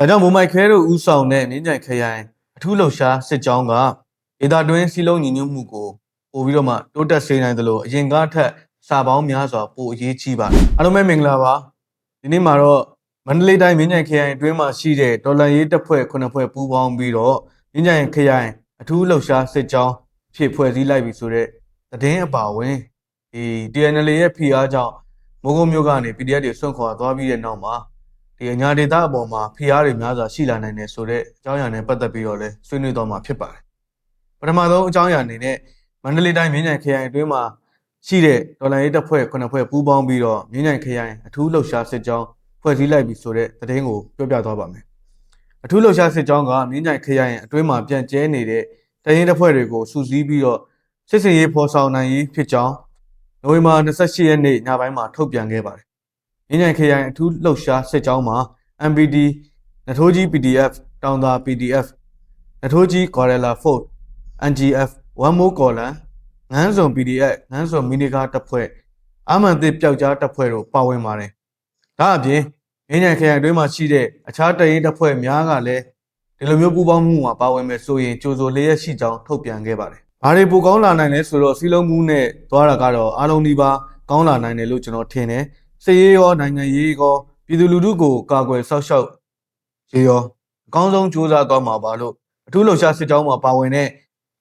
ဒါကြောင့်မိုမိုက်ခဲတို့ဦးဆောင်တဲ့မြင်းကြိုင်ခရိုင်အထူးလှုပ်ရှားစစ်ကြောင်းကဒေတာတွင်းစီလုံးညီညွတ်မှုကိုပို့ပြီးတော့မှတိုးတက်စေနိုင်တယ်လို့အရင်ကထက်စာပေါင်းများစွာပိုအရေးကြီးပါတယ်အားလုံးပဲမင်္ဂလာပါဒီနေ့မှာတော့မန္တလေးတိုင်းမြင်းကြိုင်ခရိုင်အတွင်းမှာရှိတဲ့ဒေါ်လာရေးတပ်ဖွဲ့ခုနှစ်ဖွဲ့ပူးပေါင်းပြီးတော့မြင်းကြိုင်ခရိုင်အထူးလှုပ်ရှားစစ်ကြောင်းဖြစ်ဖွဲ့စည်းလိုက်ပြီဆိုတော့သတင်းအပါအဝင်ဒီ TNL ရဲ့ဖိအားကြောင့်မိုးကုတ်မြို့ကနေ PDF တွေဆွန့်ခွာသွားပြီးတဲ့နောက်မှာ ဒီအညာဒေတာအပေါ်မှာဖိအားတွေများစွာရှိလာနိုင်တယ်ဆိုတော့အကြောင်းအရာနဲ့ပတ်သက်ပြီးတော့လည်းဆွေးနွေးတော့မှာဖြစ်ပါတယ်ပထမဆုံးအကြောင်းအရာအနေနဲ့မန္တလေးတိုင်းမြင်းညံခရိုင်အတွင်းမှာရှိတဲ့ဒေါ်လာရေးတပ်ဖွဲ့ခုနှစ်ဖွဲ့ပူးပေါင်းပြီးတော့မြင်းညံခရိုင်အထူးလှုပ်ရှားစစ်ကြောင်းဖွဲ့စည်းလိုက်ပြီဆိုတဲ့သတင်းကိုပြောပြသွားပါမယ်အထူးလှုပ်ရှားစစ်ကြောင်းကမြင်းညံခရိုင်အတွင်းမှာပြန့်ကျဲနေတဲ့တရင်တပ်ဖွဲ့တွေကိုစုစည်းပြီးတော့စစ်စင်ရေးဖော်ဆောင်နိုင်ရေးဖြစ်ကြောင်းနိုဝင်ဘာ28ရက်နေ့ညပိုင်းမှာထုတ်ပြန်ခဲ့ပါတယ် မြင်းညံခရိုင်အထူးလှုပ်ရှားစစ်ကြောင်းမှာ MPD နထိုးကြီး PDF တောင်သာ PDF နထိုးကြီး Gorilla Fort NGF One More Column ငန်းစုံ PDF ငန်းစုံမီနီကာတပ်ဖွဲ့အာမန်သစ်ပျောက်ကြားတပ်ဖွဲ့တို့ပါဝင်ပါတယ်။ဒါအပြင်မြင်းညံခရိုင်အတွင်းမှာရှိတဲ့အခြားတရင်တပ်ဖွဲ့များကလည်းဒီလိုမျိုးပူးပေါင်းမှုမှာပါဝင်မယ်ဆိုရင်ကြိုဆိုလျက်ရှိကြောင်းထုတ်ပြန်ခဲ့ပါတယ်။ဘာတွေပိုကောင်းလာနိုင်လဲဆိုတော့စီလုံးမှုနဲ့သွားတာကတော့အားလုံးဒီပါကောင်းလာနိုင်တယ်လို့ကျွန်တော်ထင်တယ်။ စစ်ရေးရောနိုင်ငံရေးရောပြည်သူလူထုကိုကာကွယ်ဆောက်ရှောက်ရေးရောအကောင်းဆုံးကြိုးစားသွားမှာပါလို့အထူးလှုပ်ရှားစစ်ကြောင်းမှာပါဝင်တဲ့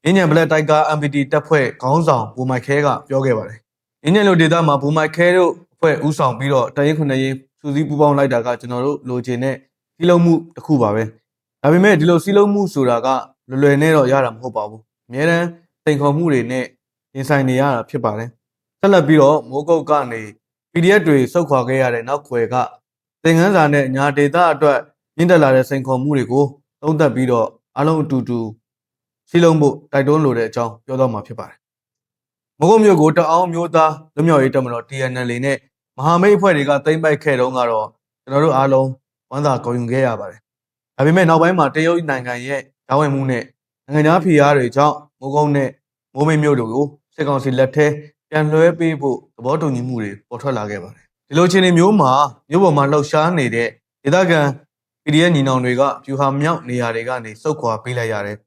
အင်းညံဘလက်တိုက်က MPT တပ်ဖွဲ့ခေါင်းဆောင်ဘူမိုက်ခဲကပြောခဲ့ပါတယ်။အင်းညံလိုဒေသမှာဘူမိုက်ခဲတို့အဖွဲ့ဦးဆောင်ပြီးတော့တရင်ခုနှစ်ရင်စူးစီးပူးပေါင်းလိုက်တာကကျွန်တော်တို့လိုချင်တဲ့စီလုံးမှုတစ်ခုပါပဲ။ဒါပေမဲ့ဒီလိုစီလုံးမှုဆိုတာကလွယ်လွယ်နဲ့တော့ရတာမဟုတ်ပါဘူး။အများတန်းစိန်ခေါ်မှုတွေနဲ့ရင်ဆိုင်နေရတာဖြစ်ပါတယ်။ဆက်လက်ပြီးတော့မိုးကုတ်ကနေ PDF တွေစုတ်ခွာခဲ့ရတဲ့နောက်ခွေကသင်ခန်းစာနဲ့ညာဒေတာအတွက်မြင့်တက်လာတဲ့စိန်ခေါ်မှုတွေကိုသုံးသပ်ပြီးတော့အလုံးအတူတူစီလုံးဖို့တိုက်တွန်းလိုတဲ့အကြောင်းပြောတော့မှာဖြစ်ပါတယ်။မကုတ်မြို့ကိုတအောင်မျိုးသားလွတ်မြောက်ရေးတပ်မတော် TNL နဲ့မဟာမိတ်အဖွဲ့တွေကသိမ့်ပိုက်ခဲ့တုန်းကတော့ကျွန်တော်တို့အားလုံးဝမ်းသာဂုဏ်ယူခဲ့ရပါတယ်။ဒါပေမဲ့နောက်ပိုင်းမှာတရုတ်နိုင်ငံရဲ့ဓာဝင်မှုနဲ့နိုင်ငံသားဖိအားတွေကြောင့်မကုတ်နဲ့မိုးမိတ်မြို့တို့ကိုစစ်ကောင်စီလက်ထဲ ပြန်လွှဲပေးဖို့သဘောတူညီမှုတွေပေါ်ထွက်လာခဲ့ပါတယ်ဒီလိုအခြေအနေမျိုးမှာမြို့ပေါ်မှာလှုပ်ရှားနေတဲ့ဒေသခံ PDF ညီနောင်တွေကဖြူဟာမြောက်နေရာတွေကနေစုတ်ခွာပေးလိုက်ရတယ်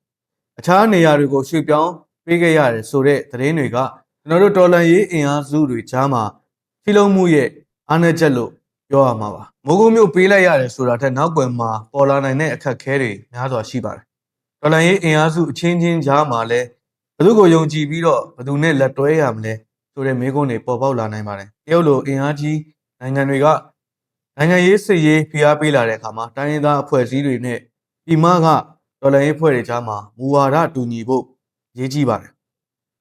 အခြားနေရာတွေကိုရွှေ့ပြောင်းပေးခဲ့ရတယ်ဆိုတဲ့သတင်းတွေကကျွန်တော်တို့တော်လန်ရေးအင်အားစုတွေကြားမှာထိလုံးမှုရဲ့အားနည်းချက်လို့ပြောရမှာပါမိုးကုတ်မြို့ပေးလိုက်ရတယ်ဆိုတာထက်နောက်ကွယ်မှာပေါ်လာနိုင်တဲ့အခက်အခဲတွေများစွာရှိပါတယ်တော်လန်ရေးအင်အားစုအချင်းချင်းကြားမှာလည်းဘယ်သူကိုယုံကြည်ပြီးတော့ဘယ်သူနဲ့လက်တွဲရမလဲ ဆိုတဲ့မေးခွန်းတွေပေါ်ပေါက်လာနိုင်ပါတယ်တရုတ်လိုအင်အားကြီးနိုင်ငံတွေကနိုင်ငံရေးစစ်ရေးဖိအားပေးလာတဲ့အခါမှာတိုင်းရင်းသားအဖွဲ့အစည်းတွေနဲ့ပြည်မကဒေါ်လာရေးအဖွဲ့တွေကြားမှာမူဝါဒတူညီဖို့အရေးကြီးပါတယ်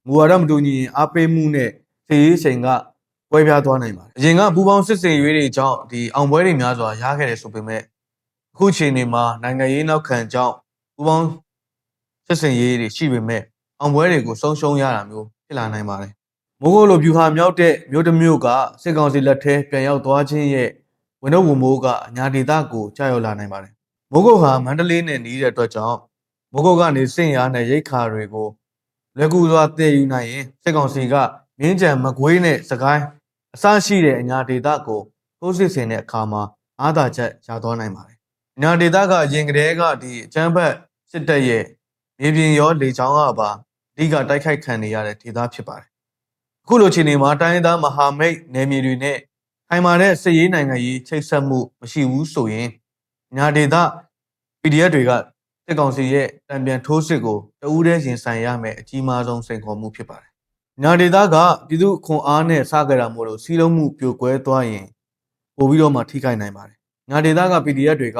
မူဝါဒမတူညီရင်အားပေးမှုနဲ့စစ်ရေးချိန်ကကွဲပြားသွားနိုင်ပါတယ်အရင်ကပူပေါင်းစစ်စင်ရွေးတွေကြောင့်ဒီအောင်ပွဲတွေများစွာရခဲ့တယ်ဆိုပေမဲ့အခုချိန်နေမှာနိုင်ငံရေးနောက်ခံကြောင့်ပူပေါင်းစစ်စင်ရေးတွေရှိပေမဲ့အောင်ပွဲတွေကိုဆုံးရှုံးရတာမျိုးဖြစ်လာနိုင်ပါတယ် မိုးကုတ်လိုဗျူဟာမြောက်တဲ့မြို့တစ်မြို့ကစစ်ကောင်စီလက်ထဲပြန်ရောက်သွားခြင်းရဲ့ဝန်တော့ဝန်မိုးကအညာဒေသကိုကြာရောက်လာနိုင်ပါတယ်မိုးကုတ်ဟာမန္တလေးနဲ့နီးတဲ့အတွက်ကြောင့်မိုးကုတ်ကနေစင့်ရနဲ့ရိတ်ခါတွေကိုလက်ကူစွာတည်ယူနိုင်ရင်စစ်ကောင်စီကမြင်းကြံမကွေးနဲ့စကိုင်းအစရှိတဲ့အညာဒေသကိုထိုးစစ်ဆင်တဲ့အခါမှာအားသာချက်ရသွားနိုင်ပါတယ်အညာဒေသကရင်ကလေးကဒီအချမ်းဘက်စစ်တပ်ရဲ့မြေပြင်ရောလေချောင်းကပါအဓိကတိုက်ခိုက်ခံနေရတဲ့ဒေသဖြစ်ပါတယ် အခုလိုချိန်နေမှာတိုင်းရင်းသားမဟာမိတ်နယ်မြေတွေနဲ့ထိုင်မာတဲ့စစ်ရေးနိုင်ငံရေးချိတ်ဆက်မှုမရှိဘူးဆိုရင်ညာဒေသ PDF တွေကစစ်ကောင်စီရဲ့တံပြန်ထိုးစစ်ကိုတဦးတည်းရင်ဆိုင်ရမယ်အကြီးမားဆုံးစိန်ခေါ်မှုဖြစ်ပါတယ်။ညာဒေသကပြည်သူခွန်အားနဲ့စကြတာမို့လို့စီးလုံးမှုပြိုကွဲသွားရင်ပို့ပြီးတော့မှထိခိုက်နိုင်ပါတယ်။ညာဒေသက PDF တွေက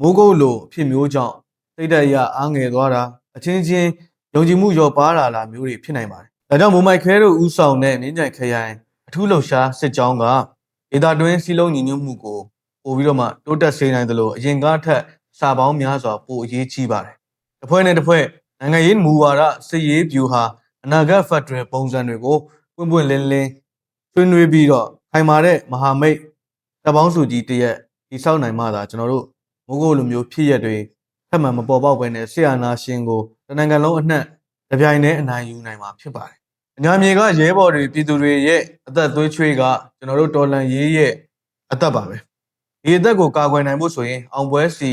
မိုးကုတ်လိုအဖြစ်မျိုးကြောင့်စိတ်ဓာတ်အရအားငယ်သွားတာအချင်းချင်းယုံကြည်မှုလျော့ပါလာတာမျိုးတွေဖြစ်နိုင်ပါတယ်။ ဒါကြောင့်မိုမိုက်ခဲတို့ဥဆောင်တဲ့မြင်းကြိုင်ခရိုင်အထူးလှုပ်ရှားစစ်ကြောင်းကဒေတာတွင်းစီလုံးညီညွတ်မှုကိုပို့ပြီးတော့မှတိုးတက်စေနိုင်တယ်လို့အရင်ကထက်စာပေါင်းများစွာပိုအရေးကြီးပါတယ်။တစ်ဖွဲ့နဲ့တစ်ဖွဲ့နိုင်ငံရေးမူဝါဒစစ်ရေးဗျူဟာအနာဂတ်ဖက်ဒရယ်ပုံစံတွေကိုပွင့်ပွင့်လင်းလင်းဆွေးနွေးပြီးတော့ခိုင်မာတဲ့မဟာမိတ်တပ်ပေါင်းစုကြီးတရက်ဒီဆောက်နိုင်မှသာကျွန်တော်တို့မိုးကုတ်လိုမျိုးဖြစ်ရက်တွေထပ်မံမပေါ်ပေါက်ဘဲနဲ့ဆီယနာရှင်ကိုတနင်္ဂနွေလုံးအနှံ့ တပြိုင်တည်းအနိုင်ယူနိုင်မှာဖြစ်ပါတယ်။အညာမြေကရဲဘော်တွေပြည်သူတွေရဲ့အသက်သွေးချွေးကကျွန်တော်တို့တော်လန်ရေးရဲ့အသက်ပါပဲ။ဒီအသက်ကိုကာကွယ်နိုင်ဖို့ဆိုရင်အောင်ပွဲစီ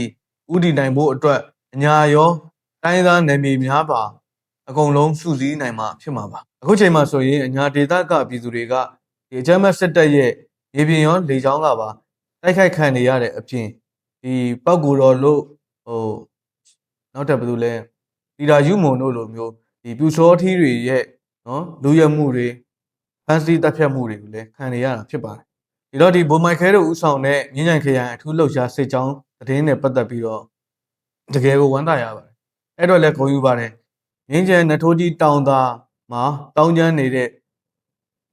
ဥတည်နိုင်ဖို့အတွက်အညာရောတိုင်းသားနယ်မြေများပါအကုန်လုံးစုစည်းနိုင်မှာဖြစ်မှာပါအခုချိန်မှာဆိုရင်အညာဒေသကပြည်သူတွေကဒီအကြမ်းမဲ့စစ်တပ်ရဲ့ရေပြင်ရောလေကြောင်းကပါတိုက်ခိုက်ခံနေရတဲ့အပြင်ဒီပောက်ကူတော်လို့ဟိုနောက်ထပ်ဘယ်သူလဲဒီတာယူမုံတို့လိုမျိုး ဒီပြူစောထီးတွေရဲ့နော်လူရမှုတွေဖန်စီတပ်ဖြတ်မှုတွေကိုလည်းခံနေရတာဖြစ်ပါတယ်ဒီတော့ဒီဘုံမိုက်ခဲတို့ဥဆောင်တဲ့မြင်းကြံခရိုင်အထူးလှုပ်ရှားစစ်ကြောင်းသတင်းနဲ့ပတ်သက်ပြီးတော့တကယ်ကိုဝမ်းသာရပါတယ်အဲ့တော့လည်းဂုဏ်ယူပါတယ်မြင်းကြံနထိုးကြီးတောင်သားမှာတောင်းကျမ်းနေတဲ့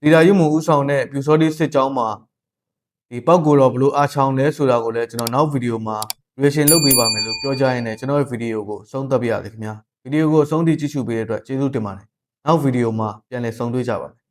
ဒီတာယူမုံဥဆောင်တဲ့ပြူစောထီးစစ်ကြောင်းမှာဒီပောက်ကိုတော့ဘလို့အားချောင်းလဲဆိုတာကိုလည်းကျွန်တော်နောက်ဗီဒီယိုမှာ reaction လုပ်ပေးပါမယ်လို့ပြောကြရင်းနဲ့ကျွန်တော်ရဲ့ဗီဒီယိုကိုဆုံးသက်ပြရစေခင်ဗျာ ဗီဒီယိုကိုအဆုံးထိကြည့်ရှုပေးတဲ့အတွက်ကျေးဇူးတင်ပါတယ်နောက်ဗီဒီယိုမှာပြန်လည်ဆုံတွေ့ကြပါမယ်